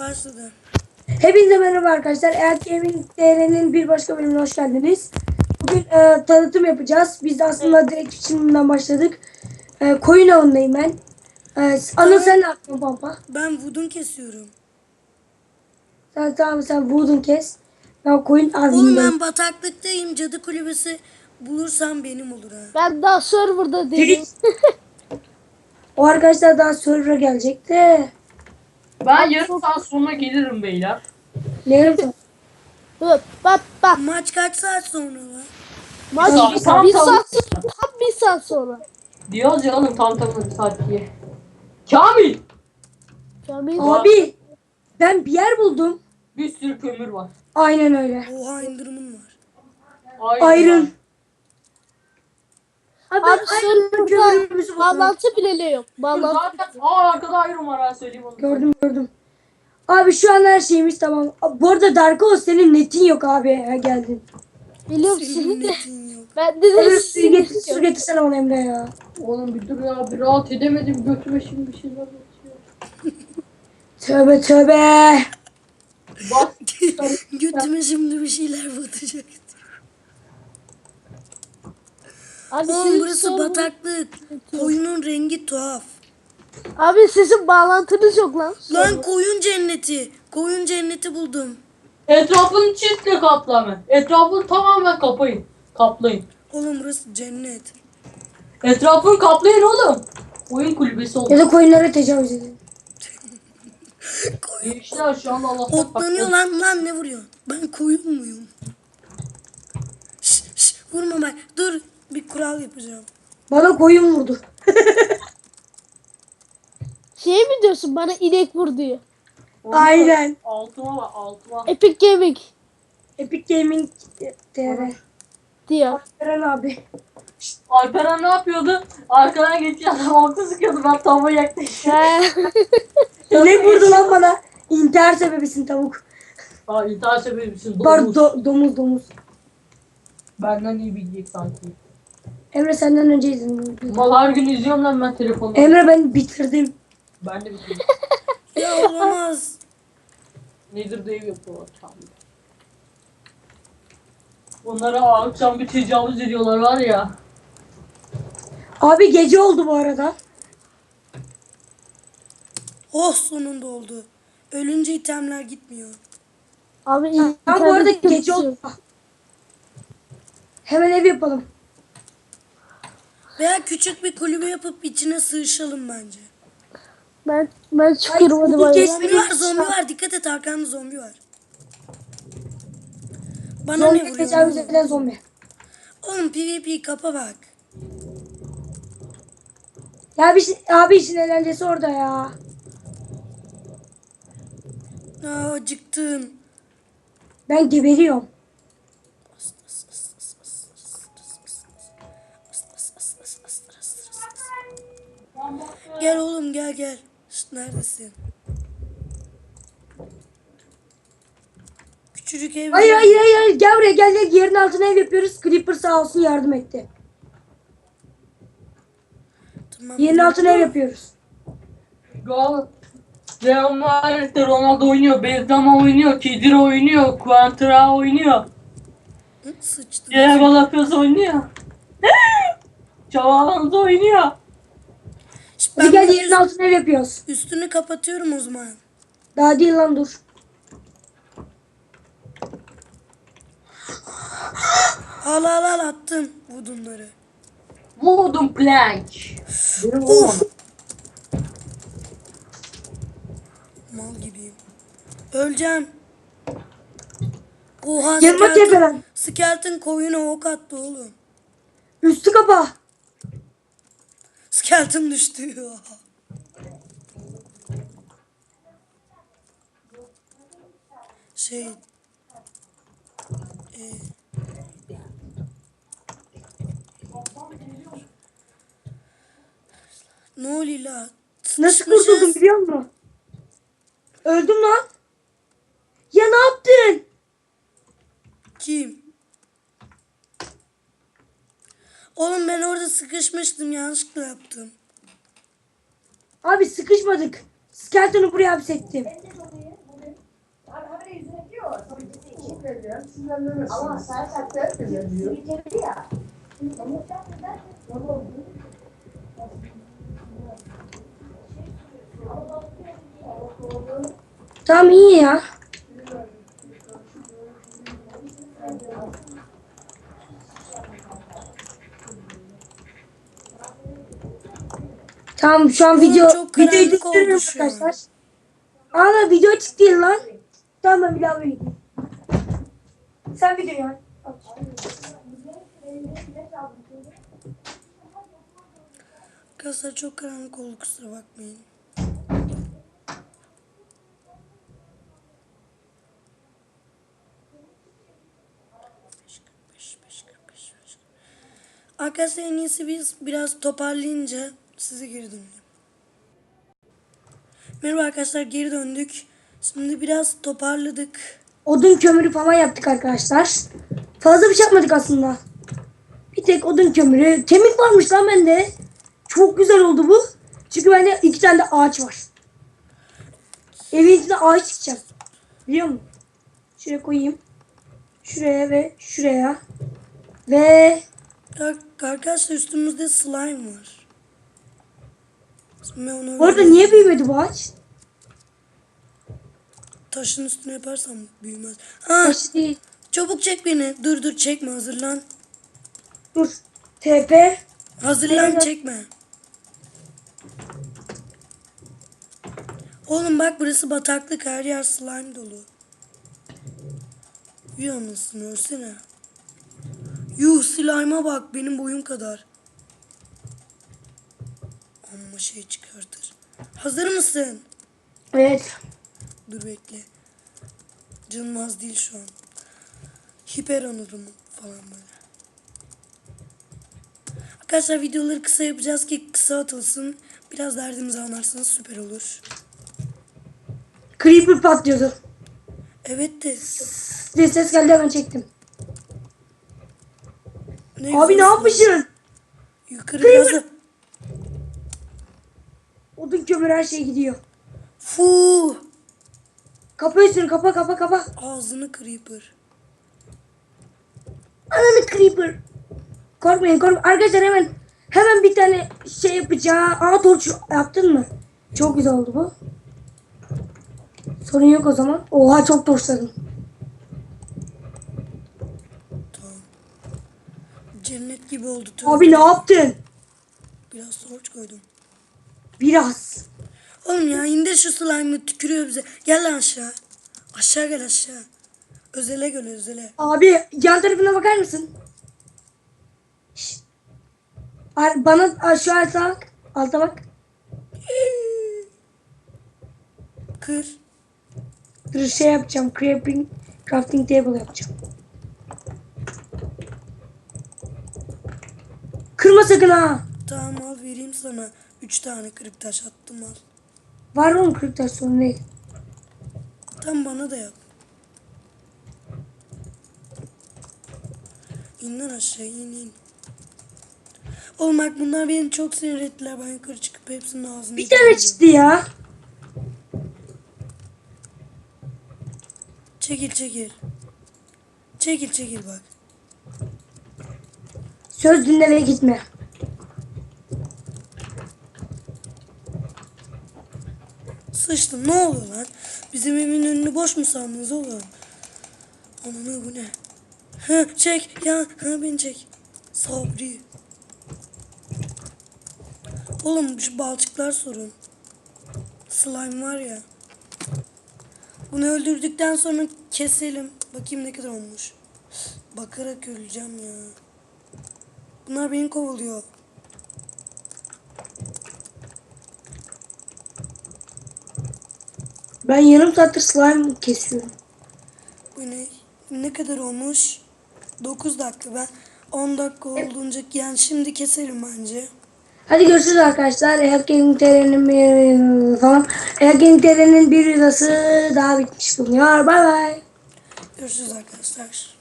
Başladı. Hepinize merhaba arkadaşlar. Eğer Gaming TR'nin bir başka bölümüne hoş geldiniz. Bugün e, tanıtım yapacağız. Biz de aslında direkt içinden başladık. E, koyun avındayım ben. E, Anıl sen ne yapıyorsun Pampa? Ben vudun kesiyorum. Sen tamam sen vurdun kes. Ben koyun Oğlum avındayım. ben bataklıktayım. Cadı kulübesi bulursam benim olur ha. Ben daha serverda değilim. O arkadaşlar daha server'a gelecek de. Ben yarım saat sonra gelirim beyler. Ne yapacağım? Bak bak. Maç kaç saat sonra lan? Maç Tam- bir, tam- bir tam- saat tam bir saat sonra. Diyoruz ya oğlum tam tamına bir saat diye. Kamil! Kamil. Abi ben bir yer buldum. Bir sürü kömür var. Aynen öyle. Oha indirimim var. Aynen. Abi, Abi buldum. bağlantı bile yok. Bağlantı. Zaten aa arkada Iron var ha söyleyeyim onu. Gördüm gördüm. Abi şu an her şeyimiz tamam. Abi, Bu arada Darko senin netin yok abi. Ha, geldin. Biliyorum Senin seni de. netin yok. Ben de Emre de suyu getir, su getirsene bana Emre ya. Oğlum bir dur ya bir rahat edemedim götüme şimdi bir şeyler batıyor. Tövbe tövbe. Bak Götüme şimdi bir şeyler batacak. Abi, Oğlum sizin burası server- bataklık. Koyunun rengi tuhaf. Abi sizin bağlantınız yok lan. Lan koyun cenneti. Koyun cenneti buldum. etrafını çizle kaplama. Etrafını tamamen kapayın. Kaplayın. Oğlum burası cennet. Etrafını kaplayın oğlum. Oyun kulübesi Ya oldu. da koyunlara tecavüz edin. Gençler şu anda Allah'tan Otlanıyor lan lan ne vuruyor? Ben koyun muyum? Şş, şş, vurma bak. Dur kural yapacağım. Bana koyun vurdu. Şey mi diyorsun bana inek vur diyor. Aynen. Altıma bak altıma. Epic Gaming Epic Gaming TR. diyor. Eren abi. Alperen ne yapıyordu? Arkadan geçiyor adam altı sıkıyordu ben tavuğu yaklaşıyorum. He. Ne vurdu lan bana? İntihar sebebisin tavuk. Aa intihar sebebi misin? Var Domuz. do- domuz domuz. Benden iyi bilecek sanki. Emre senden önce izin. Mal her gün izliyorum lan ben telefonu. Emre ben bitirdim. Ben de bitirdim. Ya olamaz. Nedir dev yapıyorlar tam. Onlara akşam bir tecavüz ediyorlar var ya. Abi gece oldu bu arada. Oh sonunda oldu. Ölünce itemler gitmiyor. Abi Ha, bu arada gece oldu. Hemen ev yapalım. Veya küçük bir kulübe yapıp içine sığışalım bence. Ben ben çıkıyorum hadi bay Zombi var zombi var. Dikkat et arkanda zombi var. Bana ne Zombi vuruyor? tecavüz oğlum? eden zombi. Oğlum PvP kapa bak. Ya bir şey- abi işin eğlencesi orada ya. Aa acıktım. Ben geberiyorum. Gel oğlum gel gel. Şşt, neredesin? Küçücük ev. Hayır hayır hayır hayır. gel buraya gel gel yerin altına ev yapıyoruz. Creeper sağ olsun yardım etti. Tamam. Yerin altına ev yapıyoruz. Gal. Real Madrid'de Ronaldo oynuyor, Benzema oynuyor, Kedira oynuyor, Quantra oynuyor. Hı, Sıçtı. Diego Lopez oynuyor. Çavalanız oynuyor. Şşt, Hadi ben gel bunun yerin altına ev yapıyoruz. üstünü kapatıyorum o zaman. Daha değil lan dur. Al al al attım budunları. Wooden plank. Benim Of. olmadı. Mal gibiyim. Öleceğim. Oha Yanıma skeleton, tepelen. skeleton koyuna ok attı oğlum. Üstü kapa. Skeleton düştü. Şey. E, ne oluyor la? Nasıl kurtuldum biliyor musun? Öldüm lan. Ya ne yaptın? Kim? Oğlum ben orada sıkışmıştım. Yanlışlıkla yaptım. Abi sıkışmadık. Skeleton'u buraya hapsettim. Ama. Tamam iyi ya. Tamam şu an Oğlum, video çok videoyu karanlık düşürüyorum oldu şu an. arkadaşlar. Ama video değil lan. Tamam ben bir daha vereyim. Sen videoyu aç. Arkadaşlar çok karanlık oldu kusura bakmayın. Arkadaşlar en iyisi biz biraz toparlayınca size geri döneyim. Merhaba arkadaşlar geri döndük. Şimdi biraz toparladık. Odun kömürü falan yaptık arkadaşlar. Fazla bir şey yapmadık aslında. Bir tek odun kömürü. Kemik varmış lan bende. Çok güzel oldu bu. Çünkü bende iki tane de ağaç var. Evin içinde ağaç çıkacak. Biliyor musun? Şuraya koyayım. Şuraya ve şuraya. Ve Ar- Arkadaşlar üstümüzde slime var. Bu arada niye büyümedi bu ağaç? Taşın üstüne yaparsam büyümez. Ha, Taş değil. çabuk çek beni. Dur dur çekme hazırlan. Dur. TP. Hazırlan Evet. çekme. Oğlum bak burası bataklık her yer slime dolu. Yuh anasını ölsene. Yuh slime'a bak benim boyum kadar. Amma şey çıkartır. Hazır mısın? Evet. Dur bekle. Canım az değil şu an. Hiper anırım falan böyle. Arkadaşlar videoları kısa yapacağız ki kısa atılsın. Biraz derdimizi anlarsanız süper olur. Creeper patlıyordu. Evet de. Ses geldi hemen çektim. Ne Abi ne yapmışsın? Yukarı biraz da. Kömür her şey gidiyor. Fu. Kapa üstünü kapa kapa kapa. Ağzını creeper. Ananı creeper. Korkmayın korkmayın. Arkadaşlar hemen hemen bir tane şey yapacağım. Aa torç yaptın mı? Çok güzel oldu bu. Sorun yok o zaman. Oha çok torçladım. Cennet gibi oldu. Tövbe. Abi ne yaptın? Biraz torç koydum. Biraz. Oğlum ya indir şu slime'ı tükürüyor bize. Gel lan aşağı. Aşağı gel aşağı. Özele gel özele. Abi yan tarafına bakar mısın? Şşt. Bana aşağı alta bak. Alta bak. Kır. Dur şey yapacağım. Crafting, crafting table yapacağım. Kırma sakın ha. Tamam al vereyim sana. Üç tane kırık taş attım al. Var oğlum 40 taş sorun değil. Tam bana da yap. İn lan aşağı in in. Oğlum bak bunlar beni çok sinir ettiler. Ben yukarı çıkıp hepsinin ağzını Bir tane çıktı ya. Çekil çekil. Çekil çekil bak. Söz dinle ve gitme. Sıçtım ne oluyor lan? Bizim evin önünü boş mu sandınız oğlum? Ananı bu ne? Ha çek ya ha beni çek. Sabri. Oğlum şu balçıklar sorun. Slime var ya. Bunu öldürdükten sonra keselim. Bakayım ne kadar olmuş. Bakarak öleceğim ya. Bunlar beni kovalıyor. Ben yarım saattir slime kesiyorum. Bu ne? Ne kadar olmuş? 9 dakika. Ben 10 dakika olduğunca yani şimdi keserim bence. Hadi görüşürüz arkadaşlar. Gaming TR'nin falan. Gaming TR'nin bir videosu daha bitmiş bulunuyor. Bay bay. Görüşürüz arkadaşlar.